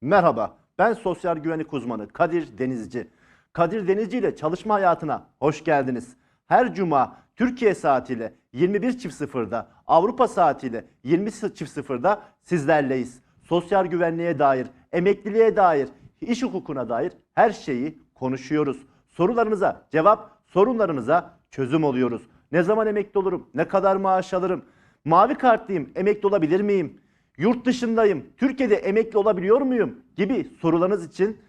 Merhaba, ben sosyal güvenlik uzmanı Kadir Denizci. Kadir Denizci ile çalışma hayatına hoş geldiniz. Her cuma Türkiye saatiyle 21.00'da, Avrupa saatiyle 20.00'da sizlerleyiz. Sosyal güvenliğe dair, emekliliğe dair, iş hukukuna dair her şeyi konuşuyoruz. Sorularınıza cevap, sorunlarınıza çözüm oluyoruz. Ne zaman emekli olurum? Ne kadar maaş alırım? Mavi kartlıyım, emekli olabilir miyim? Yurt dışındayım, Türkiye'de emekli olabiliyor muyum? Gibi sorularınız için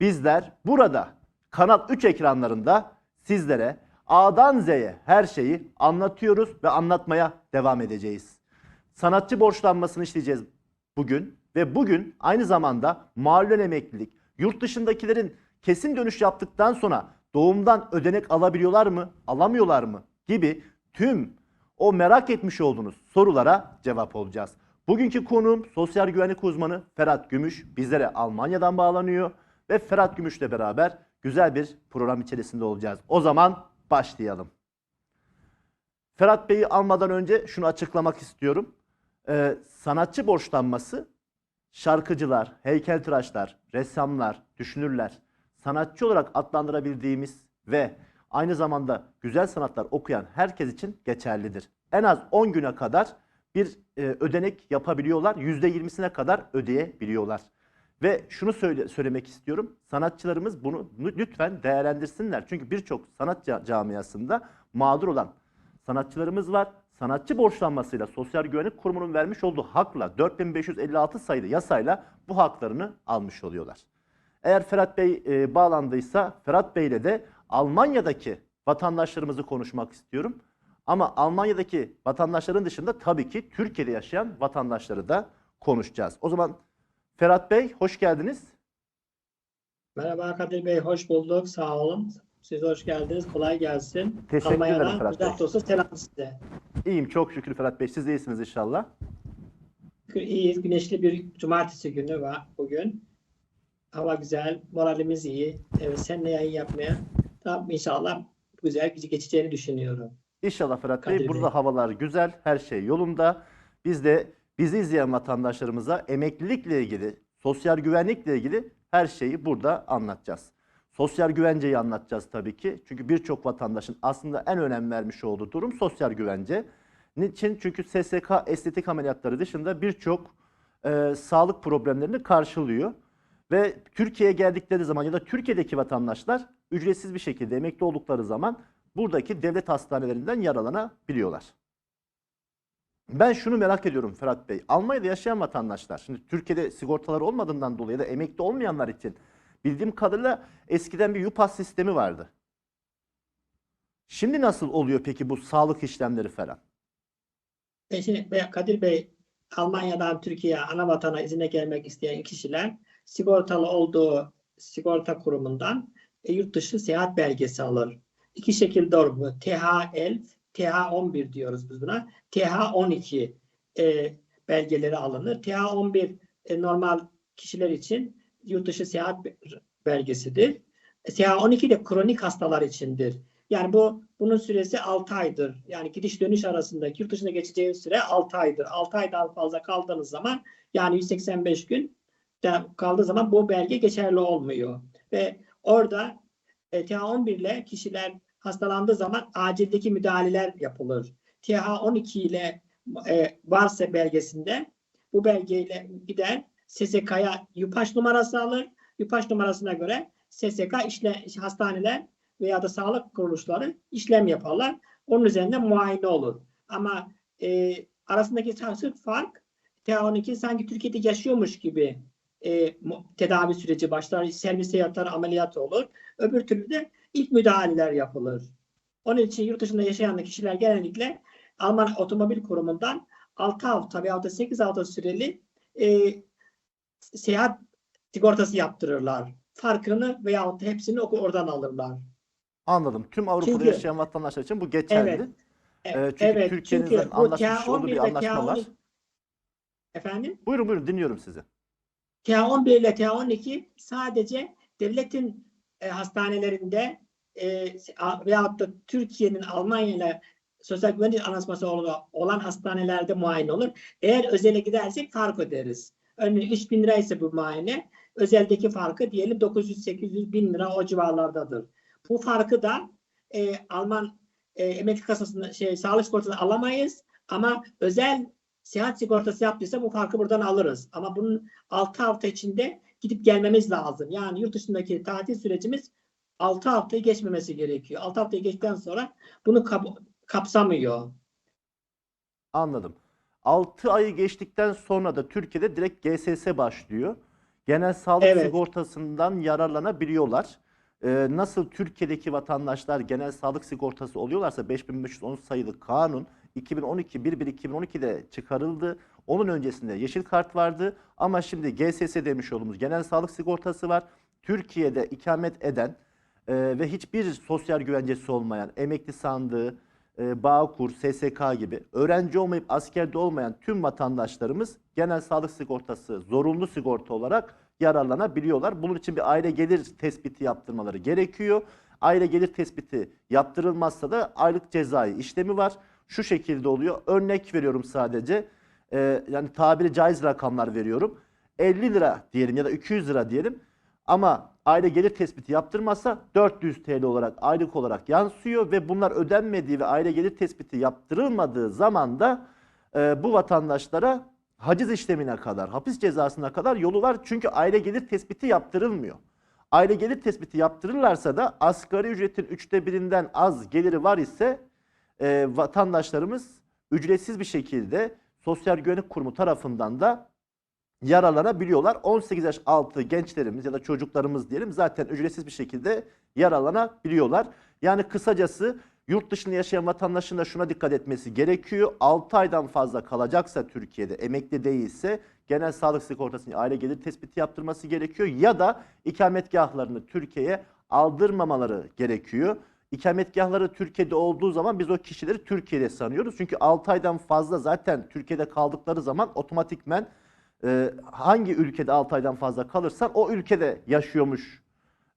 bizler burada Kanal 3 ekranlarında sizlere A'dan Z'ye her şeyi anlatıyoruz ve anlatmaya devam edeceğiz. Sanatçı borçlanmasını işleyeceğiz bugün ve bugün aynı zamanda mahallen emeklilik, yurt dışındakilerin kesin dönüş yaptıktan sonra doğumdan ödenek alabiliyorlar mı, alamıyorlar mı gibi tüm o merak etmiş olduğunuz sorulara cevap olacağız. Bugünkü konuğum sosyal güvenlik uzmanı Ferhat Gümüş bizlere Almanya'dan bağlanıyor ve Ferhat Gümüş'le beraber güzel bir program içerisinde olacağız. O zaman başlayalım. Ferhat Bey'i almadan önce şunu açıklamak istiyorum. Ee, sanatçı borçlanması şarkıcılar, heykeltıraşlar, ressamlar, düşünürler, sanatçı olarak adlandırabildiğimiz ve aynı zamanda güzel sanatlar okuyan herkes için geçerlidir. En az 10 güne kadar bir e, ödenek yapabiliyorlar. %20'sine kadar ödeyebiliyorlar. Ve şunu söyle, söylemek istiyorum. Sanatçılarımız bunu lütfen değerlendirsinler. Çünkü birçok sanat ca- camiasında mağdur olan sanatçılarımız var. Sanatçı borçlanmasıyla Sosyal Güvenlik Kurumu'nun vermiş olduğu hakla 4556 sayılı yasayla bu haklarını almış oluyorlar. Eğer Ferhat Bey e, bağlandıysa Ferhat Bey ile de Almanya'daki vatandaşlarımızı konuşmak istiyorum. Ama Almanya'daki vatandaşların dışında tabii ki Türkiye'de yaşayan vatandaşları da konuşacağız. O zaman Ferhat Bey hoş geldiniz. Merhaba Kadir Bey, hoş bulduk. Sağ olun. Siz hoş geldiniz. Kolay gelsin. Teşekkür ederim Almanya'dan Ferhat Bey. dolusu selam size. İyiyim çok şükür Ferhat Bey. Siz de iyisiniz inşallah. İyiyiz. Güneşli bir cumartesi günü var bugün. Hava güzel, moralimiz iyi. Evet, seninle yayın yapmaya tam inşallah güzel geçeceğini düşünüyorum. İnşallah Ferhat Bey. Burada havalar güzel, her şey yolunda. Biz de bizi izleyen vatandaşlarımıza emeklilikle ilgili, sosyal güvenlikle ilgili her şeyi burada anlatacağız. Sosyal güvenceyi anlatacağız tabii ki. Çünkü birçok vatandaşın aslında en önem vermiş olduğu durum sosyal güvence. Niçin? Çünkü SSK estetik ameliyatları dışında birçok e, sağlık problemlerini karşılıyor. Ve Türkiye'ye geldikleri zaman ya da Türkiye'deki vatandaşlar ücretsiz bir şekilde emekli oldukları zaman buradaki devlet hastanelerinden yaralanabiliyorlar. Ben şunu merak ediyorum Ferhat Bey. Almanya'da yaşayan vatandaşlar, şimdi Türkiye'de sigortaları olmadığından dolayı da emekli olmayanlar için bildiğim kadarıyla eskiden bir YUPAS sistemi vardı. Şimdi nasıl oluyor peki bu sağlık işlemleri falan? Şimdi Bey- Kadir Bey, Almanya'dan Türkiye'ye ana vatana izine gelmek isteyen kişiler sigortalı olduğu sigorta kurumundan e, yurt dışı seyahat belgesi alır. İki şekilde olur bu. THL, TH11 diyoruz biz buna. TH12 e, belgeleri alınır. TH11 e, normal kişiler için yurt dışı seyahat be- belgesidir. E, TH12 de kronik hastalar içindir. Yani bu bunun süresi 6 aydır. Yani gidiş dönüş arasındaki yurt dışına geçeceği süre 6 aydır. 6 aydan fazla kaldığınız zaman yani 185 gün kaldığı zaman bu belge geçerli olmuyor. Ve orada e, TH11 ile kişiler hastalandığı zaman acildeki müdahaleler yapılır. TH12 ile e, varsa belgesinde bu belgeyle gider SSK'ya YUPAŞ numarası alır. YUPAŞ numarasına göre SSK işle, hastaneler veya da sağlık kuruluşları işlem yaparlar. Onun üzerinde muayene olur. Ama e, arasındaki sırf fark TH12 sanki Türkiye'de yaşıyormuş gibi e, tedavi süreci başlar. Servise yatar, ameliyat olur. Öbür türlü de ilk müdahaleler yapılır. Onun için yurt dışında yaşayan kişiler genellikle Alman Otomobil Kurumu'ndan 6 hafta veya da 8 hafta süreli e, seyahat sigortası yaptırırlar. Farkını da hepsini oradan alırlar. Anladım. Tüm Avrupa'da Çünkü- yaşayan vatandaşlar için bu geçerli. Evet. Ee, çünkü evet, Türkiye'nin çünkü anlaşmış olduğu bir TH11 ile anlaşma var. TH12 Efendim? Buyurun buyurun dinliyorum sizi. TH11 ile TH12 sadece devletin e, hastanelerinde e, veyahut da Türkiye'nin Almanya ile sosyal güvenlik anlaşması olan, hastanelerde muayene olur. Eğer özele gidersek fark öderiz. Örneğin 3000 lira ise bu muayene özeldeki farkı diyelim 900-800 bin lira o civarlardadır. Bu farkı da e, Alman e, emekli kasasında şey sağlık sigortasını alamayız ama özel seyahat sigortası yaptıysa bu farkı buradan alırız. Ama bunun 6 hafta içinde gidip gelmemiz lazım. Yani yurt dışındaki tatil sürecimiz 6 haftayı geçmemesi gerekiyor. 6 haftayı geçtikten sonra bunu kap- kapsamıyor. Anladım. 6 ayı geçtikten sonra da Türkiye'de direkt GSS başlıyor. Genel sağlık Evet. sigortasından yararlanabiliyorlar. Ee, nasıl Türkiye'deki vatandaşlar genel sağlık sigortası oluyorlarsa 5510 sayılı kanun 2012 1 2012'de çıkarıldı. Onun öncesinde yeşil kart vardı ama şimdi GSS demiş olduğumuz genel sağlık sigortası var. Türkiye'de ikamet eden e, ve hiçbir sosyal güvencesi olmayan emekli sandığı, e, Bağkur, SSK gibi öğrenci olmayıp askerde olmayan tüm vatandaşlarımız genel sağlık sigortası zorunlu sigorta olarak yararlanabiliyorlar. Bunun için bir aile gelir tespiti yaptırmaları gerekiyor. Aile gelir tespiti yaptırılmazsa da aylık cezai işlemi var. Şu şekilde oluyor. Örnek veriyorum sadece. E, yani tabiri caiz rakamlar veriyorum. 50 lira diyelim ya da 200 lira diyelim. Ama aile gelir tespiti yaptırmazsa 400 TL olarak aylık olarak yansıyor ve bunlar ödenmediği ve aile gelir tespiti yaptırılmadığı zaman da e, bu vatandaşlara haciz işlemine kadar, hapis cezasına kadar yolu var. Çünkü aile gelir tespiti yaptırılmıyor. Aile gelir tespiti yaptırırlarsa da asgari ücretin üçte birinden az geliri var ise e, vatandaşlarımız ücretsiz bir şekilde Sosyal Güvenlik Kurumu tarafından da yararlanabiliyorlar. 18 yaş altı gençlerimiz ya da çocuklarımız diyelim zaten ücretsiz bir şekilde yararlanabiliyorlar. Yani kısacası yurt dışında yaşayan vatandaşın da şuna dikkat etmesi gerekiyor. 6 aydan fazla kalacaksa Türkiye'de emekli değilse genel sağlık sigortasını aile gelir tespiti yaptırması gerekiyor ya da ikametgahlarını Türkiye'ye aldırmamaları gerekiyor. İkametgahları Türkiye'de olduğu zaman biz o kişileri Türkiye'de sanıyoruz. Çünkü 6 aydan fazla zaten Türkiye'de kaldıkları zaman otomatikmen e, hangi ülkede 6 aydan fazla kalırsan o ülkede yaşıyormuş.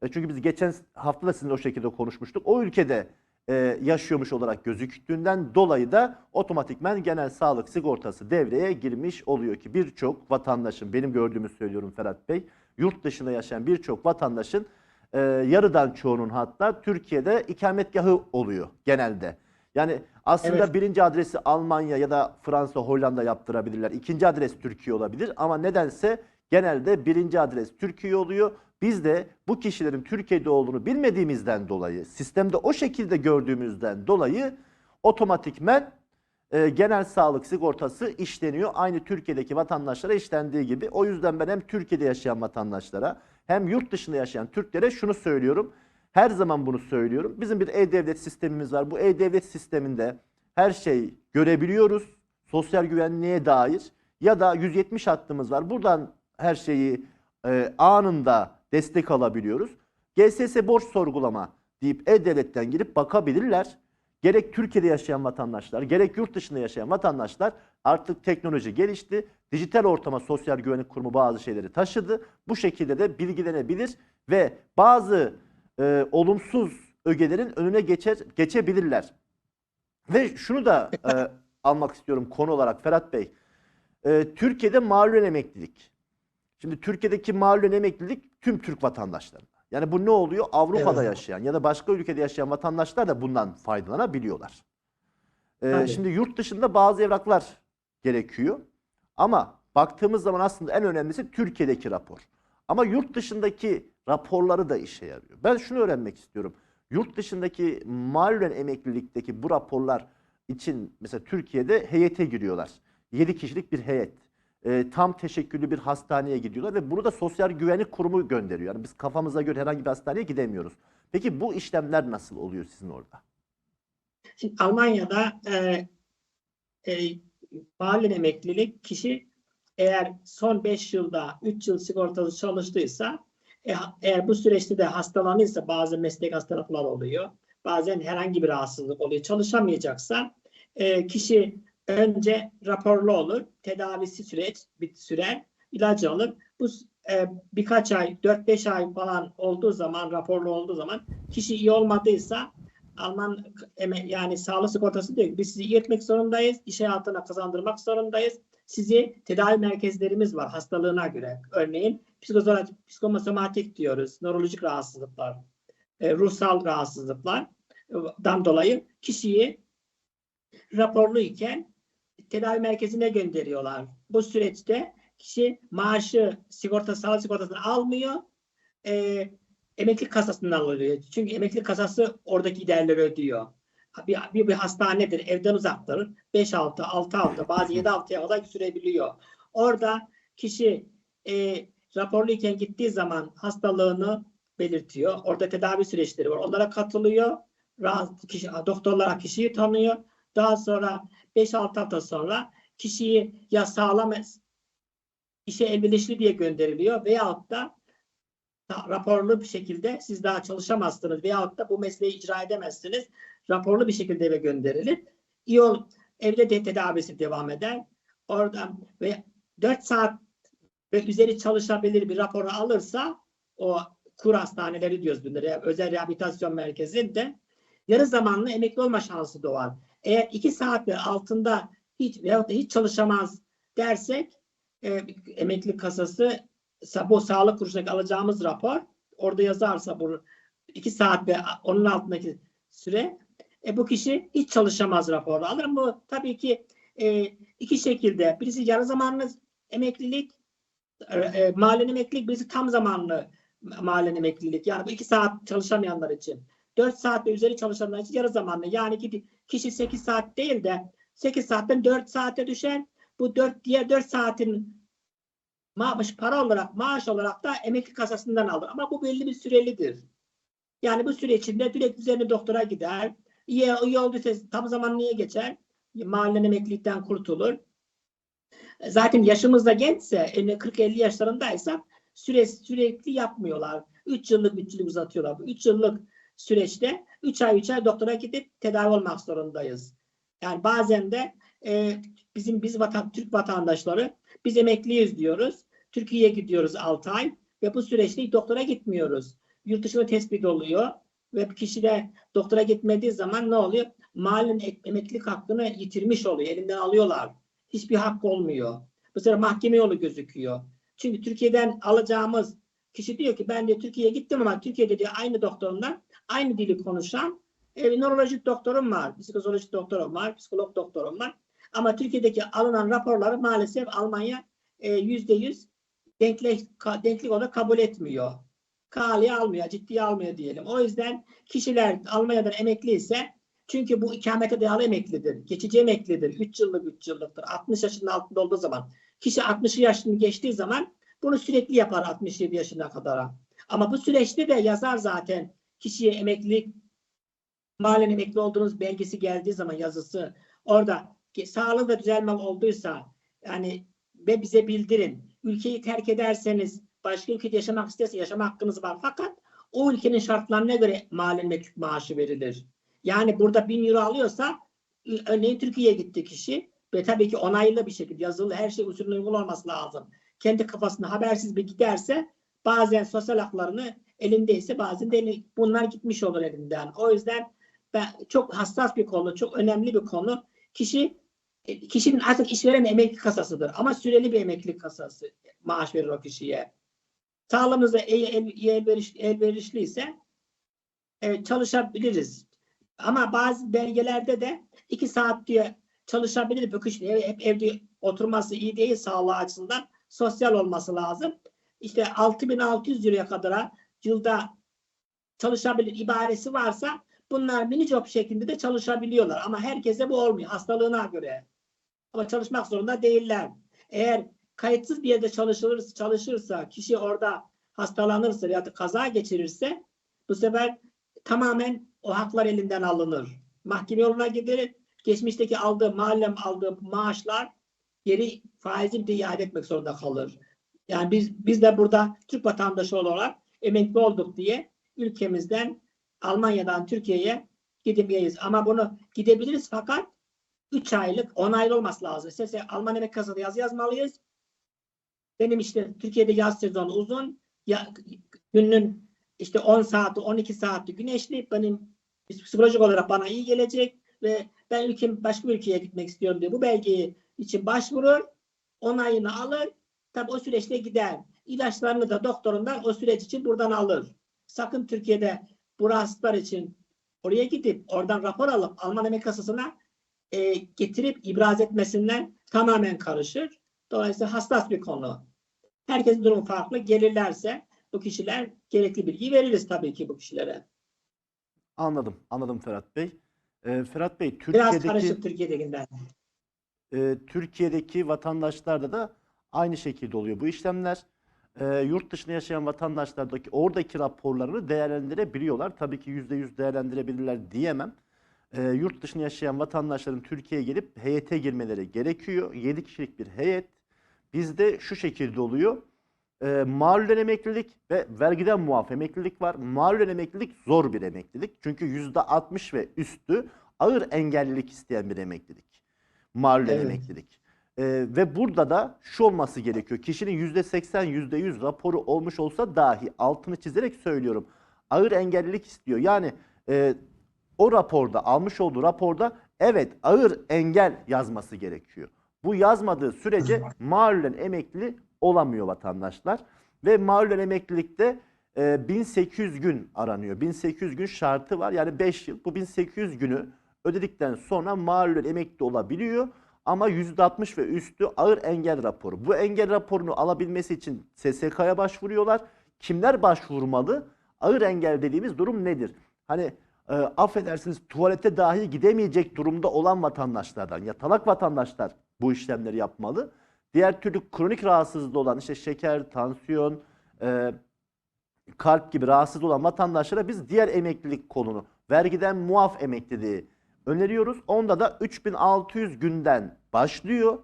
E, çünkü biz geçen hafta da sizinle o şekilde konuşmuştuk. O ülkede e, yaşıyormuş olarak gözüktüğünden dolayı da otomatikmen genel sağlık sigortası devreye girmiş oluyor ki birçok vatandaşın benim gördüğümü söylüyorum Ferhat Bey yurt dışında yaşayan birçok vatandaşın e, yarıdan çoğunun hatta Türkiye'de ikametgahı oluyor genelde. Yani aslında Evet. birinci adresi Almanya ya da Fransa, Hollanda yaptırabilirler. İkinci adres Türkiye olabilir ama nedense genelde birinci adres Türkiye oluyor. Biz de bu kişilerin Türkiye'de olduğunu bilmediğimizden dolayı, sistemde o şekilde gördüğümüzden dolayı otomatikmen e, genel sağlık sigortası işleniyor. Aynı Türkiye'deki vatandaşlara işlendiği gibi. O yüzden ben hem Türkiye'de yaşayan vatandaşlara hem yurt dışında yaşayan Türklere şunu söylüyorum. Her zaman bunu söylüyorum. Bizim bir e-devlet sistemimiz var. Bu e-devlet sisteminde her şey görebiliyoruz. Sosyal güvenliğe dair ya da 170 hattımız var. Buradan her şeyi e, anında destek alabiliyoruz. GSS borç sorgulama deyip e-devletten girip bakabilirler. Gerek Türkiye'de yaşayan vatandaşlar, gerek yurt dışında yaşayan vatandaşlar artık teknoloji gelişti. Dijital ortama Sosyal Güvenlik Kurumu bazı şeyleri taşıdı. Bu şekilde de bilgilenebilir ve bazı e, olumsuz ögelerin önüne geçer geçebilirler. Ve şunu da e, almak istiyorum konu olarak Ferhat Bey. E, Türkiye'de mağlulen emeklilik. Şimdi Türkiye'deki mağlulen emeklilik tüm Türk vatandaşlarına. Yani bu ne oluyor? Avrupa'da Evet. yaşayan ya da başka ülkede yaşayan vatandaşlar da bundan faydalanabiliyorlar. E, Tabii. şimdi yurt dışında bazı evraklar gerekiyor. Ama baktığımız zaman aslında en önemlisi Türkiye'deki rapor. Ama yurt dışındaki raporları da işe yarıyor. Ben şunu öğrenmek istiyorum. Yurt dışındaki mağlulen emeklilikteki bu raporlar için mesela Türkiye'de heyete giriyorlar. 7 kişilik bir heyet. Ee, tam teşekküllü bir hastaneye gidiyorlar ve bunu da Sosyal Güvenlik Kurumu gönderiyor. Yani biz kafamıza göre herhangi bir hastaneye gidemiyoruz. Peki bu işlemler nasıl oluyor sizin orada? Şimdi Almanya'da e, e, mahallen emeklilik kişi eğer son 5 yılda 3 yıl sigortası çalıştıysa e, eğer bu süreçte de hastalanırsa bazı meslek hastalıklar oluyor. Bazen herhangi bir rahatsızlık oluyor. Çalışamayacaksa e, kişi önce raporlu olur. Tedavisi süreç bir sürer. ilacı alır. Bu e, birkaç ay, 4-5 ay falan olduğu zaman, raporlu olduğu zaman kişi iyi olmadıysa Alman yani sağlık sigortası diyor ki biz sizi iyi etmek zorundayız, iş hayatına kazandırmak zorundayız. sizi tedavi merkezlerimiz var hastalığına göre. Örneğin psikosomatik diyoruz, nörolojik rahatsızlıklar, e, ruhsal rahatsızlıklardan dolayı kişiyi raporlu iken tedavi merkezine gönderiyorlar. Bu süreçte kişi maaşı sigorta, sağlık sigortasını almıyor. E, emeklilik kasasından alıyor. Çünkü emeklilik kasası oradaki giderleri ödüyor. Bir, bir, bir hastanedir, evden uzaktır. 5 hafta, 6 hafta, bazı 7 haftaya kadar sürebiliyor. Orada kişi e, raporluyken gittiği zaman hastalığını belirtiyor. Orada tedavi süreçleri var. Onlara katılıyor. Rahat, kişi, doktorlara kişiyi tanıyor. Daha sonra 5-6 hafta sonra kişiyi ya sağlam işe elverişli diye gönderiliyor veyahut da raporlu bir şekilde siz daha çalışamazsınız veyahut da bu mesleği icra edemezsiniz. Raporlu bir şekilde eve gönderilir. İyi ol, evde de tedavisi devam eder. Oradan ve 4 saat ve üzeri çalışabilir bir raporu alırsa o kur hastaneleri diyoruz bunları özel rehabilitasyon merkezinde yarı zamanlı emekli olma şansı doğar. Eğer 2 saat ve altında hiç veyahut da hiç çalışamaz dersek e, emeklilik kasası sa- bu sağlık kuruluşundaki alacağımız rapor orada yazarsa bu 2 saat ve onun altındaki süre e, bu kişi hiç çalışamaz raporu alır. Bu tabii ki e, iki şekilde birisi yarı zamanlı emeklilik e, e, mahallen emeklilik birisi tam zamanlı mahallen emeklilik. Yani bu iki saat çalışamayanlar için. 4 saat ve üzeri çalışanlar için yarı zamanlı. Yani ki kişi 8 saat değil de 8 saatten 4 saate düşer. Bu 4 diğer 4 saatin maaş para olarak maaş olarak da emekli kasasından alır. Ama bu belli bir sürelidir. Yani bu süre içinde direkt üzerine doktora gider. İyi, iyi olduysa tam zamanlıya geçer. Mahallen emeklilikten kurtulur. Zaten yaşımız da gençse, 40-50 yaşlarındaysa süre, sürekli yapmıyorlar. 3 yıllık 3 yıllık uzatıyorlar. Bu 3 yıllık süreçte 3 ay 3 ay doktora gidip tedavi olmak zorundayız. Yani bazen de e, bizim biz vatan, Türk vatandaşları biz emekliyiz diyoruz. Türkiye'ye gidiyoruz 6 ay ve bu süreçte doktora gitmiyoruz. Yurt dışında tespit oluyor ve kişi de doktora gitmediği zaman ne oluyor? Ek- emeklilik hakkını yitirmiş oluyor. Elinden alıyorlar. Hiçbir hak olmuyor. Bu sefer mahkeme yolu gözüküyor. Çünkü Türkiye'den alacağımız kişi diyor ki ben de Türkiye'ye gittim ama Türkiye'de diyor aynı doktorumdan aynı dili konuşan e, nörolojik doktorum var, psikolojik doktorum var, psikolog doktorum var. Ama Türkiye'deki alınan raporları maalesef Almanya e, yüzde yüz denklik, denklik olarak kabul etmiyor. Kaliye almıyor, ciddiye almıyor diyelim. O yüzden kişiler Almanya'dan emekli ise çünkü bu ikamete dayalı emeklidir. Geçici emeklidir. 3 yıllık 3 yıllıktır. 60 yaşının altında olduğu zaman. Kişi 60 yaşını geçtiği zaman bunu sürekli yapar 67 yaşına kadar. Ama bu süreçte de yazar zaten kişiye emeklilik mahallen emekli olduğunuz belgesi geldiği zaman yazısı orada sağlığı da düzelme olduysa yani ve bize bildirin. Ülkeyi terk ederseniz başka ülkede yaşamak isterse yaşama hakkınız var. Fakat o ülkenin şartlarına göre mahallen emeklilik maaşı verilir. Yani burada 1000 euro alıyorsa örneğin Türkiye'ye gitti kişi ve tabii ki onaylı bir şekilde yazılı her şey usulüne uygun olması lazım. Kendi kafasında habersiz bir giderse bazen sosyal haklarını elindeyse bazen de bunlar gitmiş olur elinden. O yüzden ben, çok hassas bir konu, çok önemli bir konu. Kişi e, kişinin artık işveren emekli kasasıdır ama süreli bir emeklilik kasası maaş verir o kişiye. El, elveriş, elverişliyse e, çalışabiliriz. Ama bazı belgelerde de iki saat diye çalışabilir bu kişi ev- hep evde oturması iyi değil sağlığı açısından sosyal olması lazım. İşte 6600 liraya kadar yılda çalışabilir ibaresi varsa bunlar mini job şeklinde de çalışabiliyorlar. Ama herkese bu olmuyor hastalığına göre. Ama çalışmak zorunda değiller. Eğer kayıtsız bir yerde çalışılır, çalışırsa, kişi orada hastalanırsa ya da kaza geçirirse bu sefer tamamen o haklar elinden alınır. Mahkeme yoluna gidilir. Geçmişteki aldığı mahallem aldığı maaşlar geri faizi de iade etmek zorunda kalır. Yani biz biz de burada Türk vatandaşı olarak emekli olduk diye ülkemizden Almanya'dan Türkiye'ye gidemeyiz. Ama bunu gidebiliriz fakat 3 aylık 10 aylık olması lazım. İsterse Alman emek kasada yazı yazmalıyız. Benim işte Türkiye'de yaz sezonu uzun. Ya, günün işte 10 saati 12 saati güneşli benim psikolojik olarak bana iyi gelecek ve ben ülkem başka bir ülkeye gitmek istiyorum diye bu belgeyi için başvurur onayını alır. Tabi o süreçte gider. İlaçlarını da doktorundan o süreç için buradan alır. Sakın Türkiye'de bu rahatsızlar için oraya gidip oradan rapor alıp Alman Emek Kasası'na e, getirip ibraz etmesinden tamamen karışır. Dolayısıyla hassas bir konu. Herkesin durumu farklı. Gelirlerse bu kişiler gerekli bilgiyi veririz tabii ki bu kişilere. Anladım, anladım Ferhat Bey. Ee, Ferhat Bey, Biraz Türkiye'deki karışık Türkiye'dekinden. e, Türkiye'deki vatandaşlarda da aynı şekilde oluyor bu işlemler. E, yurt dışında yaşayan vatandaşlardaki oradaki raporlarını değerlendirebiliyorlar. Tabii ki %100 değerlendirebilirler diyemem. E, yurt dışında yaşayan vatandaşların Türkiye'ye gelip heyete girmeleri gerekiyor. 7 kişilik bir heyet. Bizde şu şekilde oluyor. E, mahallen emeklilik ve vergiden muaf emeklilik var. Mahallen emeklilik zor bir emeklilik. Çünkü %60 ve üstü ağır engellilik isteyen bir emeklilik. Mahallen Evet. emeklilik. E, ve burada da şu olması gerekiyor. Kişinin %80, %100 raporu olmuş olsa dahi altını çizerek söylüyorum. Ağır engellilik istiyor. Yani e, o raporda, almış olduğu raporda evet ağır engel yazması gerekiyor. Bu yazmadığı sürece mahallen emekli olamıyor vatandaşlar. Ve mahallen emeklilikte e, 1800 gün aranıyor. 1800 gün şartı var. Yani 5 yıl. Bu 1800 günü ödedikten sonra mahallen emekli olabiliyor. Ama %60 ve üstü ağır engel raporu. Bu engel raporunu alabilmesi için SSK'ya başvuruyorlar. Kimler başvurmalı? Ağır engel dediğimiz durum nedir? Hani e, affedersiniz tuvalete dahi gidemeyecek durumda olan vatandaşlardan, yatalak vatandaşlar bu işlemleri yapmalı. Diğer türlü kronik rahatsızlığı olan işte şeker, tansiyon, e, kalp gibi rahatsız olan vatandaşlara biz diğer emeklilik kolunu, vergiden muaf emekliliği öneriyoruz. Onda da 3600 günden başlıyor.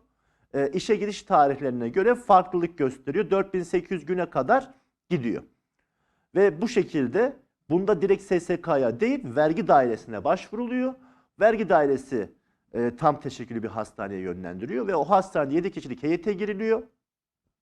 E, işe giriş tarihlerine göre farklılık gösteriyor. 4800 güne kadar gidiyor. Ve bu şekilde bunda direkt SSK'ya değil vergi dairesine başvuruluyor. Vergi dairesi e, tam teşekküllü bir hastaneye yönlendiriyor ve o hastane 7 kişilik heyete giriliyor.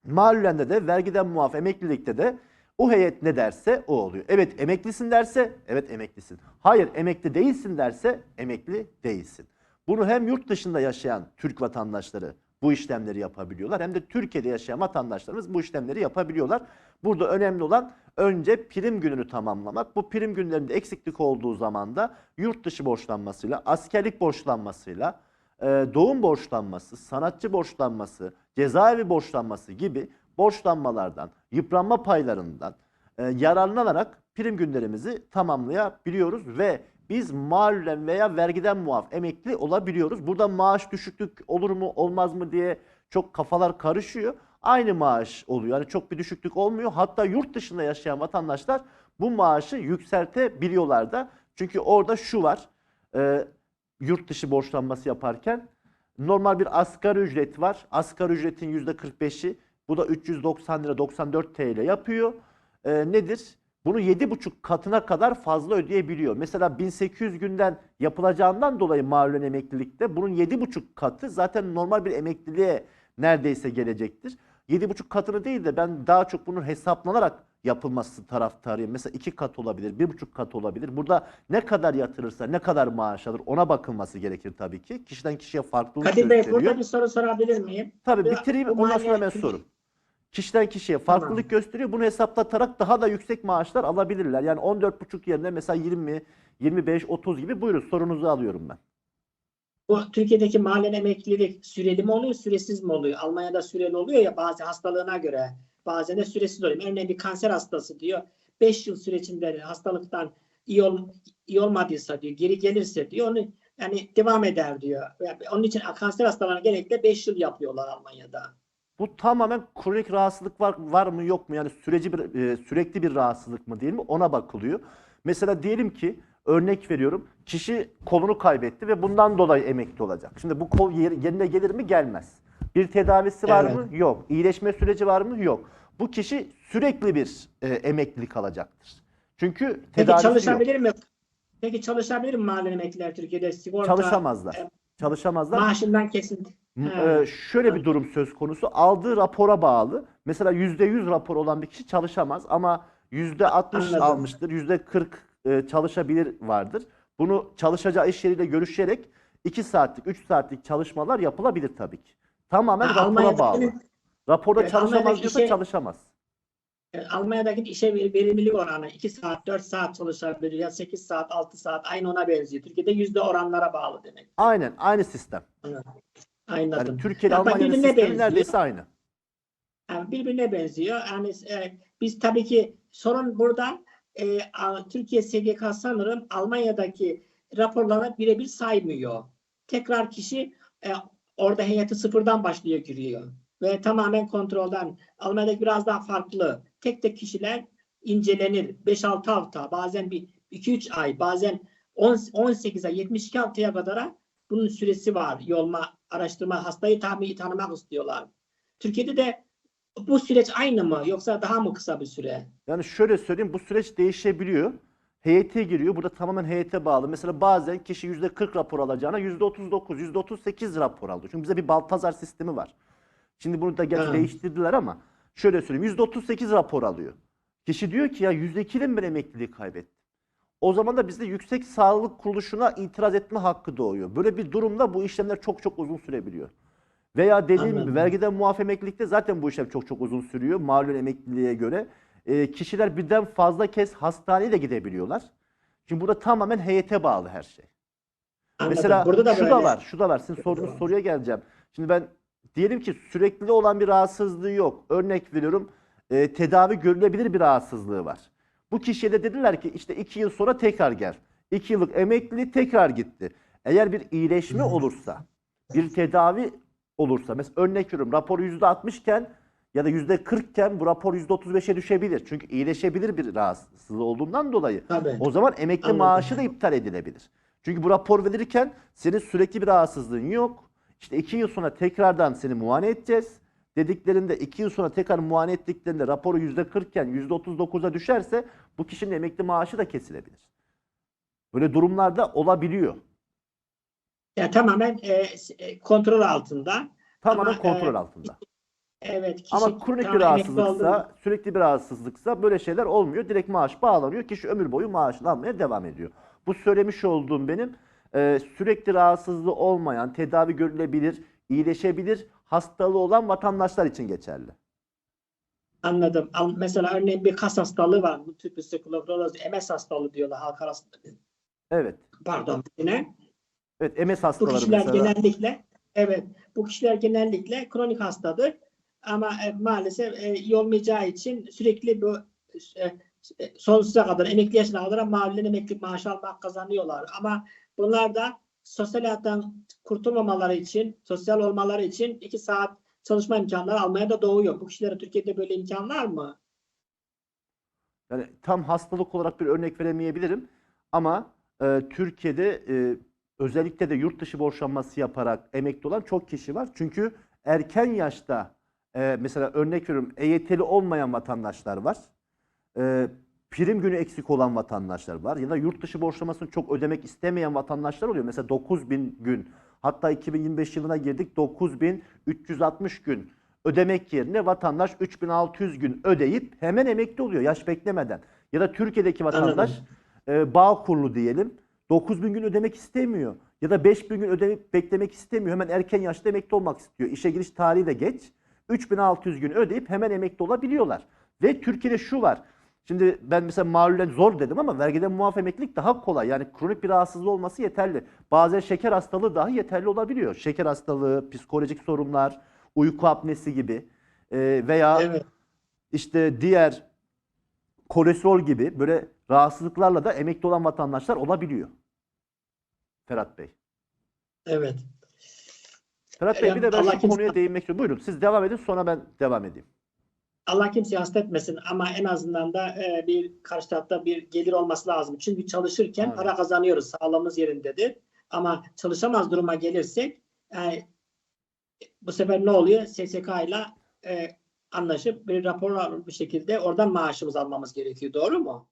Mahallende de vergiden muaf emeklilikte de o heyet ne derse o oluyor. Evet emeklisin derse evet emeklisin. Hayır emekli değilsin derse emekli değilsin. Bunu hem yurt dışında yaşayan Türk vatandaşları bu işlemleri yapabiliyorlar hem de Türkiye'de yaşayan vatandaşlarımız bu işlemleri yapabiliyorlar. Burada önemli olan önce prim gününü tamamlamak. Bu prim günlerinde eksiklik olduğu zaman da yurt dışı borçlanmasıyla, askerlik borçlanmasıyla, e, doğum borçlanması, sanatçı borçlanması, cezaevi borçlanması gibi borçlanmalardan, yıpranma paylarından e, yararlanarak prim günlerimizi tamamlayabiliyoruz ve biz mahallen veya vergiden muaf emekli olabiliyoruz. Burada maaş düşüklük olur mu olmaz mı diye çok kafalar karışıyor. Aynı maaş oluyor. Yani çok bir düşüklük olmuyor. Hatta yurt dışında yaşayan vatandaşlar bu maaşı yükseltebiliyorlar da. Çünkü orada şu var. e, yurt dışı borçlanması yaparken normal bir asgari ücret var. Asgari ücretin %45'i bu da 390 lira 94 TL yapıyor. E, nedir? Bunu 7,5 katına kadar fazla ödeyebiliyor. Mesela 1800 günden yapılacağından dolayı mahallen emeklilikte bunun 7,5 katı zaten normal bir emekliliğe neredeyse gelecektir. 7,5 katını değil de ben daha çok bunun hesaplanarak yapılması taraftarıyım. Mesela 2 kat olabilir, 1,5 kat olabilir. Burada ne kadar yatırırsa, ne kadar maaş alır ona bakılması gerekir tabii ki. Kişiden kişiye farklılık Kadir Bey gösteriyor. burada bir soru sorabilir miyim? Tabii bitireyim ondan sonra hemen maliyet- soru. Kişiden kişiye farklılık gösteriyor. Bunu hesaplatarak daha da yüksek maaşlar alabilirler. Yani 14,5 yerine mesela 20, 25, 30 gibi buyurun sorunuzu alıyorum ben. Bu Türkiye'deki mahallen emeklilik süreli mi oluyor, süresiz mi oluyor? Almanya'da süreli oluyor ya bazı hastalığına göre. Bazen de süresiz oluyor. Örneğin bir kanser hastası diyor. 5 yıl sürecinde hastalıktan iyi, ol, iyi olmadıysa diyor, geri gelirse diyor, onu yani devam eder diyor. Yani onun için kanser hastalarına genellikle 5 yıl yapıyorlar Almanya'da. Bu tamamen kronik rahatsızlık var, var mı yok mu? Yani süreci bir, e, sürekli bir rahatsızlık mı değil mi? Ona bakılıyor. Mesela diyelim ki örnek veriyorum. Kişi kolunu kaybetti ve bundan dolayı emekli olacak. Şimdi bu kol yer- yerine gelir mi? Gelmez. Bir tedavisi var Evet. mı? Yok. İyileşme süreci var mı? Yok. Bu kişi sürekli bir e, emeklilik alacaktır. Çünkü Peki tedavisi yok. çalışabilir mi? Peki çalışabilir mi mahallen emekliler Türkiye'de sigorta Çalışamazlar. e, Çalışamazlar. maaşından kesinti? M- Ha. e, şöyle bir durum söz konusu. Aldığı rapora bağlı. Mesela %100 rapor olan bir kişi çalışamaz ama %60 Anladım. almıştır. %40 e, çalışabilir vardır. Bunu çalışacağı iş yeriyle görüşerek 2 saatlik, 3 saatlik çalışmalar yapılabilir tabii ki. Tamamen rapora Almanya'daki- bağlı. Raporda Evet, çalışamaz diyorsa işe- çalışamaz. E, Almanya'daki işe ver- verimlilik oranı 2 saat, 4 saat çalışabilir ya 8 saat, 6 saat aynı ona benziyor. Türkiye'de yüzde oranlara bağlı demek. Aynen aynı sistem. Anladım. Yani Türkiye ile Almanya'nın birbirine sistemi benziyor. neredeyse aynı. Yani birbirine benziyor. Yani e, biz tabii ki sorun burada e, a- Türkiye SGK sanırım Almanya'daki raporlara birebir saymıyor. Tekrar kişi e, orada heyeti sıfırdan başlıyor giriyor. Ve tamamen kontrolden. Almanya'daki biraz daha farklı. Tek tek kişiler incelenir. 5-6 hafta, bazen bir 2-3 ay, bazen 10, 18 ay, 72 haftaya kadar bunun süresi var. Yolma, araştırma, hastayı tahmini tanımak istiyorlar. Türkiye'de de bu süreç aynı mı yoksa daha mı kısa bir süre? Yani şöyle söyleyeyim bu süreç değişebiliyor. Heyete giriyor. Burada tamamen heyete bağlı. Mesela bazen kişi %40 rapor alacağına %39, %38 rapor alıyor. Çünkü bize bir Baltazar sistemi var. Şimdi bunu da gerçi Ha. değiştirdiler ama şöyle söyleyeyim %38 rapor alıyor. Kişi diyor ki ya %2 ile mi ben emekliliği kaybettim? O zaman da bizde yüksek sağlık kuruluşuna itiraz etme hakkı doğuyor. Böyle bir durumda bu işlemler çok çok uzun sürebiliyor. Veya dediğim gibi vergiden muaf emeklilikte zaten bu işlem çok çok uzun sürüyor. Malum emekliliğe göre. Ee, kişiler birden fazla kez hastaneye de gidebiliyorlar. Şimdi burada tamamen heyete bağlı her şey. Anladım. Mesela Burada da şu böyle. da var, şu da var. Sizin sorduğunuz soruya geleceğim. Şimdi ben diyelim ki sürekli olan bir rahatsızlığı yok. Örnek veriyorum, e, tedavi görülebilir bir rahatsızlığı var. Bu kişiye de dediler ki işte iki yıl sonra tekrar gel. İki yıllık emekli tekrar gitti. Eğer bir iyileşme olursa, bir tedavi olursa, mesela örnek veriyorum rapor %60 iken ya da %40 iken bu rapor %35'e düşebilir. Çünkü iyileşebilir bir rahatsızlığı olduğundan dolayı. Tabii. O zaman emekli Anladım. maaşı da iptal edilebilir. Çünkü bu rapor verirken senin sürekli bir rahatsızlığın yok. İşte iki yıl sonra tekrardan seni muayene edeceğiz. Dediklerinde iki yıl sonra tekrar muayene ettiklerinde raporu yüzde 40 iken yüzde 39'a düşerse bu kişinin emekli maaşı da kesilebilir. Böyle durumlarda olabiliyor. Yani tamamen e, e, kontrol altında. Tamamen Ama, kontrol e, altında. Evet. Kişi Ama kronik bir rahatsızlıksa, sürekli bir rahatsızlıksa böyle şeyler olmuyor. Direkt maaş bağlanıyor. Kişi ömür boyu maaşını almaya devam ediyor. Bu söylemiş olduğum benim e, sürekli rahatsızlığı olmayan, tedavi görülebilir, iyileşebilir hastalığı olan vatandaşlar için geçerli. Anladım. Mesela örneğin bir kas hastalığı var. Bu tüp skleroz, MS hastalığı diyorlar halk arasında. Evet. Pardon. Yine. Evet MS Bu hastaları kişiler mesela. genellikle evet bu kişiler genellikle kronik hastadır. Ama e, maalesef e, iyi olmayacağı için sürekli bu e, e, sonsuza kadar emekli yaşına kadar mahallen emekli maaşı almak kazanıyorlar. Ama bunlar da sosyal hayattan kurtulmamaları için, sosyal olmaları için iki saat çalışma imkanları almaya da doğuyor. Bu kişilere Türkiye'de böyle imkan var mı? Yani tam hastalık olarak bir örnek veremeyebilirim ama e, Türkiye'de e, özellikle de yurt dışı borçlanması yaparak emekli olan çok kişi var. Çünkü erken yaşta e, mesela örnek veriyorum EYT'li olmayan vatandaşlar var. E, prim günü eksik olan vatandaşlar var. Ya da yurt dışı borçlamasını çok ödemek istemeyen vatandaşlar oluyor. Mesela 9000 gün hatta 2025 yılına girdik 9360 gün ödemek yerine vatandaş 3600 gün ödeyip hemen emekli oluyor yaş beklemeden. Ya da Türkiye'deki vatandaş e, bağ kurulu diyelim 9000 gün ödemek istemiyor. Ya da 5000 gün ödemek beklemek istemiyor. Hemen erken yaşta emekli olmak istiyor. İşe giriş tarihi de geç. 3600 gün ödeyip hemen emekli olabiliyorlar. Ve Türkiye'de şu var. Şimdi ben mesela malulen zor dedim ama vergiden muaf emeklilik daha kolay. Yani kronik bir rahatsızlığı olması yeterli. Bazen şeker hastalığı dahi yeterli olabiliyor. Şeker hastalığı, psikolojik sorunlar, uyku apnesi gibi e, veya Evet. işte diğer kolesterol gibi böyle rahatsızlıklarla da emekli olan vatandaşlar olabiliyor. Ferhat Bey. Evet. Ferhat Bey bir de ben şu konuya değinmek istiyorum. Buyurun siz devam edin sonra ben devam edeyim. Allah kimseyi hasta etmesin ama en azından da e, bir karşı tarafta bir gelir olması lazım. Çünkü çalışırken Aynen. para kazanıyoruz. Sağlığımız yerindedir. Ama çalışamaz duruma gelirsek e, bu sefer ne oluyor? SSK ile e, anlaşıp bir rapor bir şekilde oradan maaşımızı almamız gerekiyor. Doğru mu?